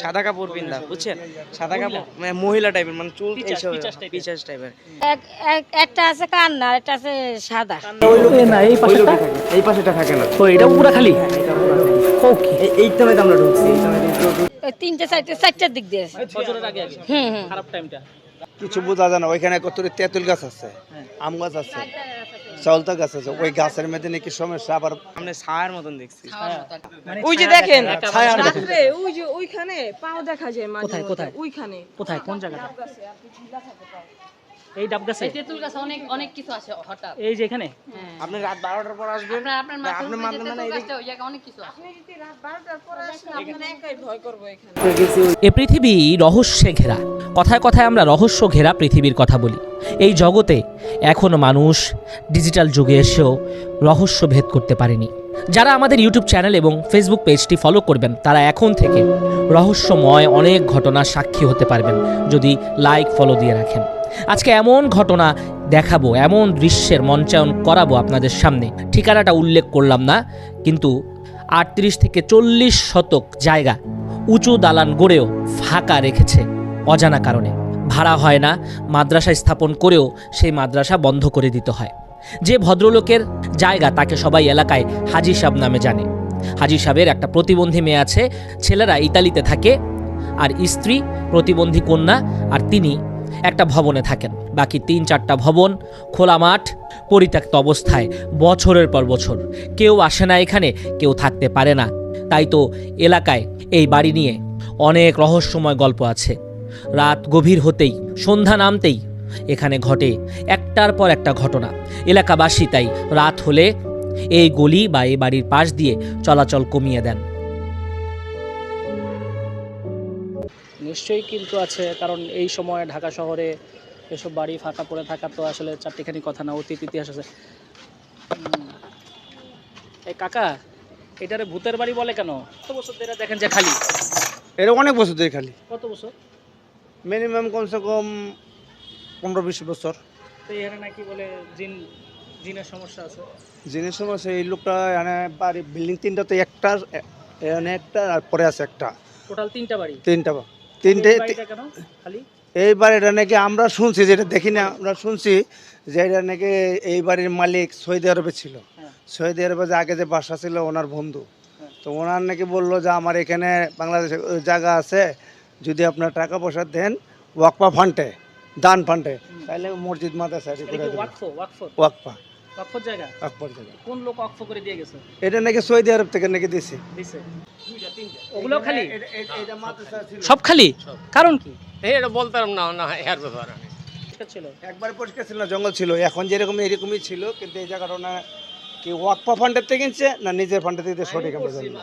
সাদা কাপড় পিন্দা বুঝছেন? সাদা কাপড় মানে মহিলা টাইপের মানে চুল পিচাস, এইসব পিচাস টাইপের এক- এক- একটা আছে কান্না একটা আছে সাদা। এ না এই পাশেটা এই পাশেটা থাকে না। ও এটা পুরা খালি? ওকে। এই এইটা মধ্যে আমরা ঢুকছি তিনটে চারটে চারটার দিক দিয়ে। বছরের আগে হুম খারাপ টাইমটা কিছু বোঝা যায় না ওইখানে কত তেঁতুল গাছ আছে আম গাছ আছে। চাউলতা গাছ আছে। ওই গাছের মধ্যে নাকি সমস্যা আবার আমরা ছায়ার মতন দেখছি। মানে ওই যে দেখেন, রাত্রে ওই যে ওইখানে পাও দেখা যায় মাঝে কোথায়, কোথায়? ওইখানে। কোথায়? কোন জায়গাটা? এই ডাব গাছে? তেঁতুল গাছে অনেক অনেক কিছু আছে হঠাৎ। এই যে এখানে? আপনি রাত বারোটার পর আসবেন। আপনার আপনার মাথার আপনি উপরে যে মানবেন না তেঁতুল এই গাছটা ওই জায়গায় অনেক কিছু আছে। আপনারা একাই ভয় করব এখানে এ পৃথিবী রহস্যে ঘেরা। কথায় কথায় আমরা রহস্য ঘেরা পৃথিবীর কথা বলি। এই জগতে এখনও মানুষ ডিজিটাল যুগে এসেও রহস্য ভেদ করতে পারেনি। যারা আমাদের ইউটিউব চ্যানেল এবং ফেসবুক পেজটি ফলো করবেন তারা এখন থেকে রহস্যময় অনেক ঘটনার সাক্ষী হতে পারবেন যদি লাইক ফলো দিয়ে রাখেন। আজকে এমন ঘটনা দেখাবো, এমন দৃশ্যের মঞ্চায়ন করাবো আপনাদের সামনে। ঠিকানাটা উল্লেখ করলাম না, কিন্তু আটত্রিশ থেকে চল্লিশ শতক জায়গা উঁচু দালান গড়েও ফাঁকা রেখেছে অজানা কারণে। ভাড়া হয় না, মাদ্রাসা স্থাপন করেও সেই মাদ্রাসা বন্ধ করে দিতে হয়। যে ভদ্রলোকের জায়গা তাকে সবাই এলাকায় হাজি সাহেব নামে জানে। হাজি সাহেবের একটা প্রতিবন্ধী মেয়ে আছে, ছেলেরা ইতালিতে থাকে, আর স্ত্রী প্রতিবন্ধী কন্যা, আর তিনি একটা ভবনে থাকেন। বাকি তিন চারটা ভবন খোলা মাঠ, পরিত্যক্ত অবস্থায়, বছরের পর বছর। কেউ আসে না এখানে, কেউ থাকতে পারে না। তাই তো এলাকায় এই বাড়ি নিয়ে অনেক রহস্যময় গল্প আছে। রাত গভীর হতেই, সন্ধ্যা নামতেই এখানে ঘটে একটার পর একটা ঘটনা। এলাকাবাসী তাই রাত হলে এই গলি বা এই বাড়ির পাশ দিয়ে চলাচল কমিয়ে দেন। নিশ্চয়ই কিন্তু আছে কারণ এই সময় ঢাকা শহরে এসব বাড়ি ফাঁকা পড়ে থাকা তো আসলে চারটিখানি কথা না অতীত ইতিহাস আছে। এই কাকা এটারে ভূতের বাড়ি বলে কেন? কত বছর ধরে দেখেন যে খালি? এটা অনেক বছর ধরে খালি। কত বছর? মিনিমাম কমসে কম পনেরো বিশ বছর। তো এখানে নাকি বলে জিন জিনের সমস্যা আছে। জিনের সমস্যা এই লোকটা এখানে বাড়ি বিল্ডিং তিনটা তো একটা এখানে একটা আর পরে আছে একটা। টোটাল তিনটা বাড়ি? তিনটা তিনটে এই বাড়িটা বাড়িটা নাকি আমরা শুনছি যেটা দেখি না আমরা শুনছি যে এটা নাকি এই বাড়ির মালিক সৌদি আরবে ছিল। হ্যাঁ। সৌদি আরবে যে আগে যে বাসা ছিল ওনার বন্ধু। হ্যাঁ। তো ওনার নাকি বলল যে আমার এখানে বাংলাদেশে জায়গা আছে যদি আপনার টাকা পয়সা দেন ওয়াকপা ফান্ডে দান ফান্ডে তাহলে মসজিদ মাদ্রাসা এটা ওয়াকফ। ওয়াকফ জায়গা? ওয়াকপার জায়গা। কোন লোক ওয়াকফ করে দিয়ে গেছে? এটা নাকি সৌদি আরব থেকে নাকি দিছে। দিছে। ওগুলো খালি? এটা মাদ্রাসা ছিল। সব খালি? কারণ কি? এটা বলতাম না না এর ব্যাপার। ছিল। একবার পরিষ্কার ছিল না জঙ্গল ছিল। এখন যেরকম এরকমই ছিল কিন্তু এই জায়গাটা না কি ওয়াকপা ফান্ডের থেকে কিনছে না নিজের ফান্ডের থেকে সঠিক আমরা জানি না।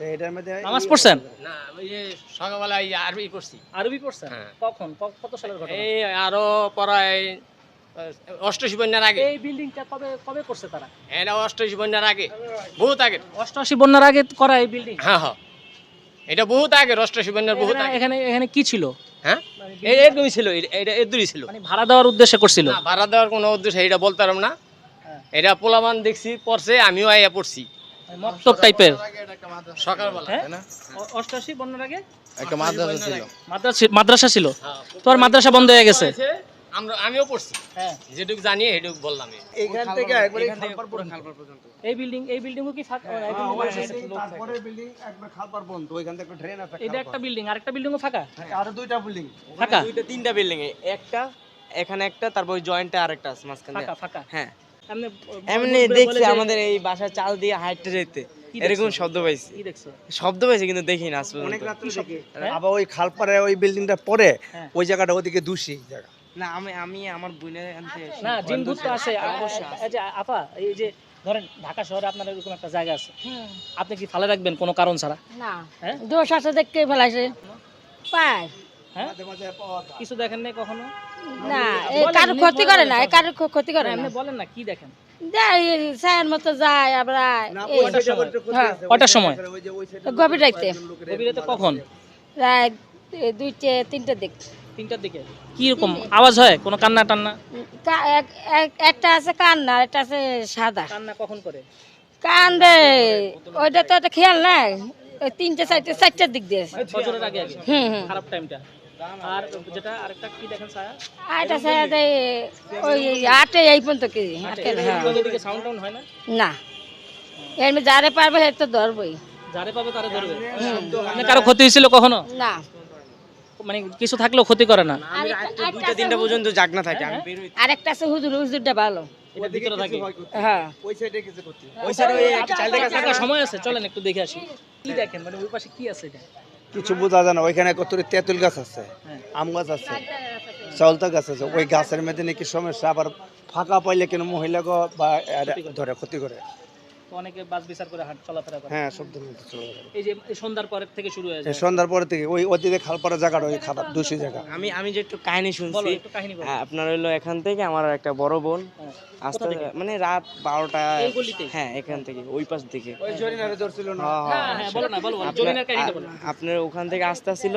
তো এটার মধ্যে নামাজ পড়ছেন? না ওই যে সকালবেলায় আরবি করছি। আরবি পড়ছেন? হ্যাঁ। কখন? কত সালের ঘটনা? এই আরও প্রায় অষ্টশী বন্যার আগে। এই বিল্ডিংটা কবে কবে করছে তারা? এটা অষ্টশী বন্যার আগে। বহুত আগে। অষ্টআশি বন্যার আগে করা এই বিল্ডিং হ্যাঁ হ্যাঁ। এটা বহুত আগে অষ্টশী বন্যার বহুত আগে। এখানে এখানে কি ছিল? হ্যাঁ? এরকমই ছিল এটা- এদুরই ছিল। মানে ভাড়া দেওয়ার উদ্দেশ্যে করছিল? না ভাড়া দেওয়ার কোনো উদ্দেশ্য এটা বলতাম না। হ্যাঁ। এটা পোলামান দেখছি পড়ছে আমিও আইয়া পড়ছি। মক্তব টাইপের সকালবেলা। হ্যাঁ? অষ্টআশি বন্যার আগে? একটা মাদ্রাসা ছিল। মাদ্রাসা মাদ্রাসা ছিল? হ্যাঁ। তোমার মাদ্রাসা বন্ধ হয়ে গেছে? আমরা আমিও পড়ছি। হ্যাঁ। যেটুকু জানি সেটুকু বললাম। থেকে একবারে খালপার পুরো পর্যন্ত। খালপার পর্যন্ত। এই বিল্ডিং এই বিল্ডিং কি ফাঁকা হ্যাঁ, আছে? বিল্ডিং, তারপরে বিল্ডিং একবার খালপার বন্ধ ওইখান থেকে ড্রেন আছে এটা একটা বিল্ডিং আরেকটা বিল্ডিংও ফাঁকা। আরও দুইটা বিল্ডিং ফাঁকা? দুইটা তিনটা বিল্ডিং একটা এখানে একটা তারপর ওই জয়েন্টে আরেকটা আছে মাঝখানে ফাঁকা ফাঁকা? হ্যাঁ। এমনি দেখছি আমাদের এই বাসার চাল দিয়ে হাইটে যেতে। এরকম শব্দ পাইছি। শব্দ পাইছি কিন্তু দেখি না হ্যাঁ? আবার ওই খালপারে ওই বিল্ডিংটা পরে হ্যাঁ। ওই জায়গাটা ওদিকে দূষি জায়গা। না আমি আমি আমার বোনের না জিন ভূত তো আসে আপা এই যে ধরেন ঢাকা শহরে আপনার এরকম একটা জায়গা আছে। আপনি কি ফালে রাখবেন কোনো কারণ ছাড়া? না। হ্যাঁ? দোষ আছে দেখতে ফেলাইছে। পায়। হ্যাঁ। কিছু দেখেন নাই কখনো? না কারও ক্ষতি করে না সব। এ কারও ক্ষতি করে না বলেন না কি দেখেন? ছায়ের মতো যায় না, এই সময়? হ্যাঁ। কটার সময়? ওই যে গভীর রাইতে। কখন? রাত দুইটে তিনটে দিক। তিনটার দিকে। কি রকম আওয়াজ হয়? কোনো কান্না টান্না? কা- এক- এক- একটা আছে কান্না একটা আছে সাদা। কান্না কখন করে? কান ওইটা তো একটা খেয়াল নাই। ওই তিনটে চারটে চারটার দিক দিয়ে ফজরের আগে আগে? হুম হুম। খারাপ টাইমটা। আর যেটা আরেকটা কি দেখেন ছায়া? আটটা ছায়া দেয় ওই আটে এই পর্যন্ত কি? আটকে এদিকে সাউন্ড টাউন হয় না? না। এর মধ্যে যারে পারবে সে তো ধরবই। যারে পাবে তারে ধরবে। মানে কারও ক্ষতি হয়েছিল কখনো? না। মানে কিছু থাকলেও ক্ষতি করে না। দুইটা তিনটা পর্যন্ত জাগনা থাকে আমি বের হই আরেকটা আছে হুজুর হুজুরটা ভালো। এটা ভিতরে থাকে। হ্যাঁ। ওই সাইডে কিছু করতে ওই সাইডে ওই একটা চাইল্ড আচ্ছা, সময় আছে। চলেন একটু দেখে আসি। কি দেখেন? মানে ওই পাশে কি আছে এটা? কিছু বোঝা যায় না। ওইখানে কত তেঁতুল গাছ আছে আম গাছ আছে চাউলতা গাছ আছে। ওই গাছের মধ্যে নাকি সমস্যা আবার ফাঁকা পাইলে কেন মহিলা বা ধরে ক্ষতি করে। তো অনেকে বাস বিচার করে হাট চলাফেরা করে। হ্যাঁ সব ধরনের চলে এই যে সন্ধ্যার পরের থেকে শুরু হয়ে যায়। সন্ধ্যার পরে থেকে ওই খালপাড়া জায়গাটা ওই খারাপ দূষি জায়গা। আমি আমি যে একটু কাহিনী শুনছি একটু কাহিনী বলো। হ্যাঁ, আপনার হইল এখান থেকে আমার একটা বড় বোন। হ্যাঁ। আস্তে মানে রাত বারোটা হ্যাঁ এখান থেকে ওই পাশ থেকে হ্যাঁ হ্যাঁ বলো না বলো বলো জরিনার কাহিনীটা বলো। আপনার ওখান থেকে আসতে ছিল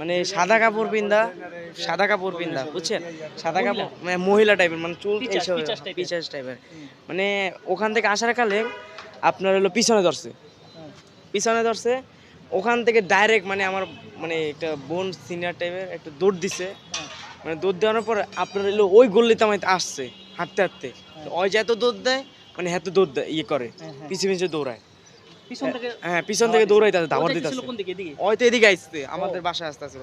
মানে সাদা কাপড় পিন্দা সাদা কাপড় পিন্দা বুঝছেন সাদা কাপড় মানে মহিলা টাইপের মানে চুল পিচাস, এইসব পিচাস টাইপের মানে ওখান থেকে আসার কালে আপনার হলো পিছনে ধরছে। পিছনে ধরছে ওখান থেকে ডাইরেক্ট মানে আমার মানে একটা বোন সিনিয়র টাইপের একটা দৌড় দিছে। মানে দৌড় দেওয়ার পর আপনার হলো ওই গল্লিতে আমার আসছে হাঁটতে হাঁটতে ওই যে এত দৌড় দেয় মানে এত দৌড় দেয় ইয়ে করে হ্যাঁ, হ্যাঁ। পিছে পিছে দৌড়ায় হ্যাঁ পিছন থেকে দৌড়াইতে ধাওয়ার ওটা দিতে ওই তো এদিকে আইসছে আমাদের বাসায় আসতে আসছিল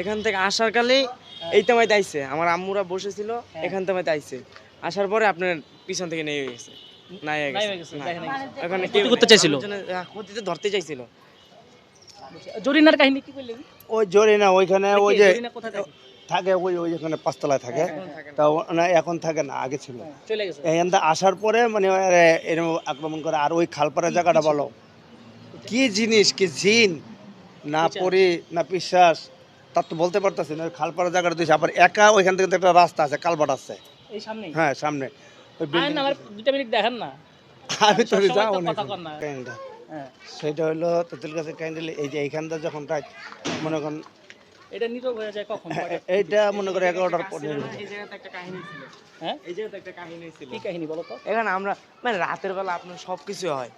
এখান থেকে আসার কালে এই তামাইতে আইছে আমার আম্মুরা বসেছিল হ্যাঁ। এখান তামাইতে আইছে। আসার পরে আপনার পিছন থেকে নেমে গেছে নাই হয়ে নাই গেছে। হয়ে গেছে না। দেখেন নাই গেছে। ওখানে ক্ষতি করতে চাইছিল? ক্ষতিতে ধরতে চাইছিল। জরিনার কাহিনী কি বললেন ওই জরিনা ওইখানে ওই যে জরিনা কোথায় থাকে ওই ওই ওইখানে পাঁচতলায় থাকে। তা না এখন থাকে না আগে ছিল। চলে গেছে। এখান থেকে আসার পরে মানে এরকম আক্রমণ করে আর ওই খালপাড়া জায়গাটা বলো। কি জিনিস কি জিন? না পরি না বিশ্বাস। তার তো বলতে পারতেছি না ওই খালপাড়া জায়গাটা দিয়েছে। আবার একা ওইখান থেকে একটা রাস্তা আছে কালবাট আছে। হ্যাঁ সামনে। ওই দুটা মিনিট দেখেন না। আমি তো না। হ্যাঁ। সেটা হলো তেঁতুল গাছের কাহিনী এই যে এইখানটা যখন মনে করেন এটা নীরব হয়ে যায় কখন? এইটা মনে করে এগারোটার পরে এই জায়গাতে একটা কাহিনী ছিল। হ্যাঁ? এই জায়গাতে একটা কাহিনী ছিল। কি কাহিনী বলো তো? এখানে আমরা মানে রাতের বেলা আপনার সব কিছু হয়।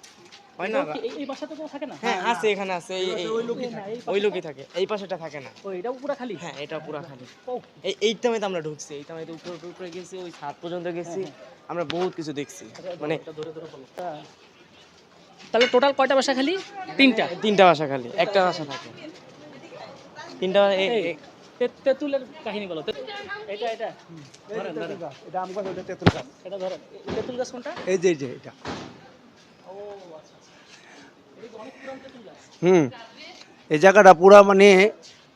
হয় না? এই- এই বাসাতে কেউ থাকে না? হ্যাঁ আছে এখানে আছে। এই এই- ওই লোকই থাকে। এই পাশেটা থাকে না। ও এটাও পুরো খালি? হ্যাঁ এটা পুরা খালি। এই আমরা ঢুকছি। এই টাইমে উপরে উপরে উপরে গেছি ওই ছাদ পর্যন্ত গেছি। আমরা বহুত কিছু দেখছি। মানে ধরে ধরে বলো। তাহলে টোটাল কয়টা বাসা খালি? তিনটা। তিনটা বাসা খালি। একটা বাসা থাকে। তিনটা তেঁতুলের কাহিনী বলো এটা এটা। ধরেন ধরেন। এটা আম গাছ ওটা তেঁতুল গাছ এটা ধরেন তেঁতুল গাছ কোনটা? এই যে এই যে এটা। হুম। এই জায়গাটা পুরা মানে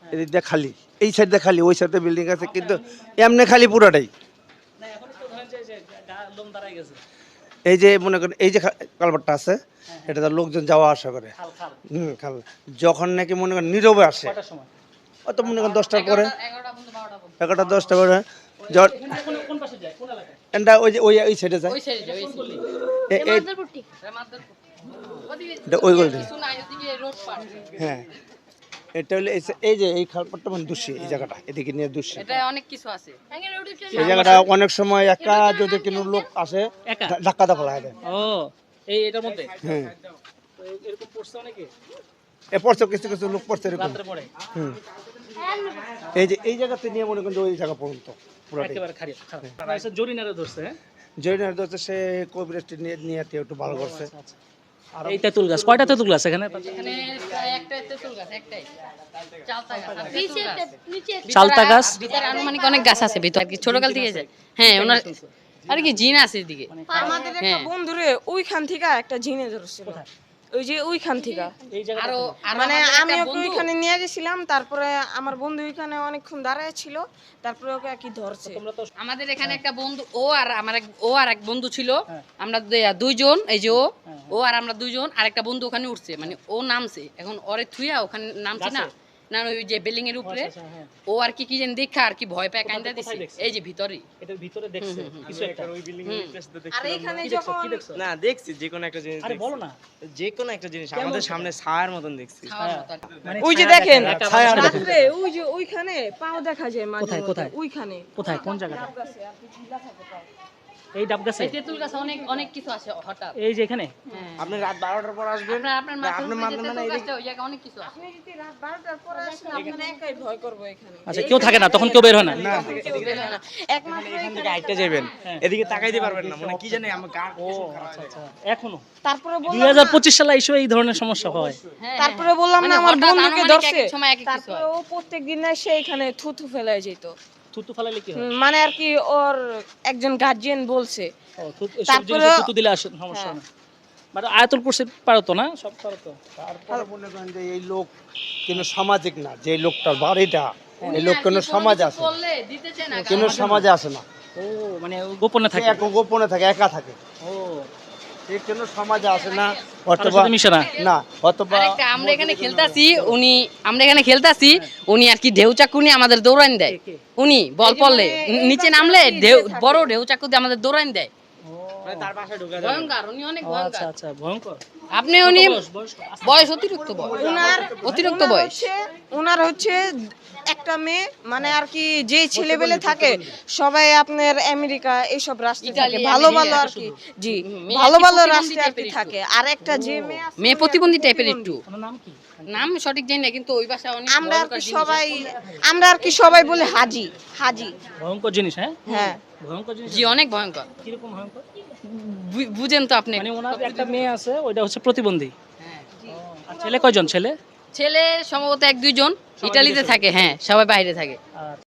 এদিক দিয়ে খালি। এই সাইডে খালি ওই সাইডে বিল্ডিং আছে কিন্তু এমনি খালি পুরাটাই। এই যে মনে করেন এই যে কালভারটা আছে এটা তো লোকজন যাওয়া আসা করে। খাল খাল। হুম খাল। যখন নাকি মনে করেন নীরবে আসে সময়? অত মনে করেন দশটার পরে। এগারোটা দশটা পরে। য- এখান থেকে কোন কোন পাশে যায়? কোন এলাকায়? এটা ওই যে ওই ওই সাইডে যায়। ওই সাইডে ওই বললি এ- এই- এটা ওই গলিতে কিছু নাই ওদিকে রোড পার। হ্যাঁ। এটা হলো এই এই যে এই খালপাটটা মানে দূষি এই জায়গাটা এদিকে নিয়ে দূষি। এটা অনেক কিছু আছে। এই জায়গাটা অনেক সময় একা যদি কোনো লোক আসে ধাক্কা দা ফেলা দেয়। ও এই এটার মধ্যে? হ্যাঁ। এরকম পড়ছে অনেকে? এ পড়ছে কিছু কিছু লোক পড়ছে এরকম। হুম। এই যে এই জায়গাতে নিয়ে মনে করেন যে ওই জায়গা পর্যন্ত খারাপ আচ্ছা জরিনারে ধরছে হ্যাঁ? সে নিয়ে নিয়ে একটু ভালো করছে। আচ্ছা। এই তেঁতুল গাছ কয়টা তেঁতুল গাছ এখানে? এখানে প্রায় একটাই তেঁতুল গাছ একটাই। চালতা গাছ আর তেঁতুল গাছ। ভিতরে চালতা আর- গাছ? ভিতরে আনুমানিক অনেক গাছ আছে ভিতরে কি ছোটকাল থেকে যায় হ্যাঁ ওনার আর কি জিন আছে এদিকে। আমাদের একটা হ্যাঁ। বন্ধুরে ওইখান থেকে একটা ঝিনে ধরছিল। ওই যে ওইখান থেকে। আরও মানে আমি ওকে ওইখানে নিয়ে গেছিলাম তারপরে আমার বন্ধু ওইখানে অনেকক্ষণ দাঁড়ায় ছিল তারপরে ওকে আর কি ধরছে। আমাদের এখানে একটা বন্ধু ও আর আমার ও আর এক বন্ধু ছিল। আমরা দুইজন এই যে ও। ও আর আমরা দুইজন আর একটা বন্ধু ওখানে উঠছে। মানে ও নামছে। এখন ওরে থুইয়া ওখানে নামছে না। না ওই যে বিল্ডিং এর উপরে। আচ্ছা, হ্যাঁ। ও আর কি কি জানি দেখা আর কি ভয় পায় কান্দা দিছে? কোথায় এই যে ভিতরে এটার ভিতরে দেখছে? কিছু একটা। ওই বিল্ডিং আর এখানে দেখছ? যখন না দেখছি যে কোনো একটা জিনিস আরে বলো না। যে কোনো একটা জিনিস আমাদের সামনে ছায়ার মতন দেখছি। কি। মানে ওই যে দেখেন ওই যে ওইখানে পাও দেখা যায় মাঝে কোথায়, কোথায়? ওইখানে। কোথায়? কোন জায়গাটা? গাছে আর কি ঝিলা থাকে পাও। এই ডাব গাছে? তেঁতুল গাছে অনেক অনেক কিছু আছে হঠাৎ। এই যে এখানে? হ্যাঁ। আপনি রাত বারোটার পর আসবেন? আপনার আপনার না, মাথার মাথায় মানে তেঁতুল এদিকে- ওই জায়গায় অনেক কিছু আপনি যদি রাত বারোটার পরে আসেন আপনারা একাই ভয় করব এখানে। আচ্ছা কেউ থাকে না তখন কেউ বের হয় না? কেউ বের হয় না। একমাত্র এখান থেকে হাইটে যাবেন এদিকে তাকাইতে পারবেন না মানে কি জানি আমার গা ও আচ্ছা আচ্ছা। এখনও? তারপরে বললাম হাজার না, পঁচিশ সালে এসে এই ধরনের সমস্যা হয়। হ্যাঁ, তারপরে বললাম মানে না আমার হঠাৎ বন্ধুকে ধরছে। সময় এক এক কিছু তারপরে ও প্রত্যেক দিন এসে এখানে থুতু ফেলে যেত। থুতু ফালাইলে কি হয়? মানে আর কি ওর একজন গার্জিয়ান বলছে। তারপরে- থুতু দিলে আসে সমস্যা না। মানে আয়াতুল কুরসি পারতো না? সব পারতো তারপরে মনে করেন যে এই লোক কিন্তু সামাজিক না যে লোকটার বাড়িটা এই লোক কেন সমাজ আছে কোনো সমাজে আসে না। ও মানে গোপনে থাকে। এক গোপনে থাকে একা থাকে। ও সে জন্য সমাজে আসে না অথবা মিশে না। না অথবা আমরা এখানে খেলতাছি উনি আমরা এখানে খেলতাছি উনি আর কি ঢেউ চাকু নিয়ে আমাদের দৌড়ান দেয়। উনি বল পড়লে নিচে নামলে ঢেউ বড় ঢেউ চাকু দিয়ে আমাদের দৌড়ান দেয়। মানে তার বাসায় ঢুকে যাবেন ভয়ঙ্কর উনি অনেক ও, আচ্ছা আচ্ছা ভয়ঙ্কর। আপনি উনি বয়স, বয়স কত? আচ্ছা, বয়স অতিরিক্ত বয়স। উনার অতিরিক্ত বয়স। হচ্ছে উনার হচ্ছে একটা মেয়ে মানে আর কি যে ছেলেবেলে থাকে সবাই আপনার আমেরিকা এইসব রাষ্ট্রে থাকে। ভালো ভালো আর কি। জি ভালো ভালো রাষ্ট্রে আর কি থাকে। আর একটা যে মেয়ে মেয়ে প্রতিবন্ধী টাইপের একটু। নাম কি? নাম সঠিক জানি না কিন্তু ওই ভাষা অনেক আমরা আর কি সবাই আমরা আর কি সবাই বলে হাজি। হাজি। ভয়ঙ্কর জিনিস হ্যাঁ? হ্যাঁ। ভয়ঙ্কর জিনিস জি অনেক ভয়ঙ্কর। কীরকম ভয়ঙ্কর? বুঝেন তো আপনি। মানে ওনার একটা মেয়ে আছে ওইটা হচ্ছে প্রতিবন্ধী। হ্যাঁ। আর ছেলে কয়জন? ছেলে? ছেলে সম্ভবত এক দুইজন। ইটালিতে থাকে হ্যাঁ সবাই বাইরে থাকে।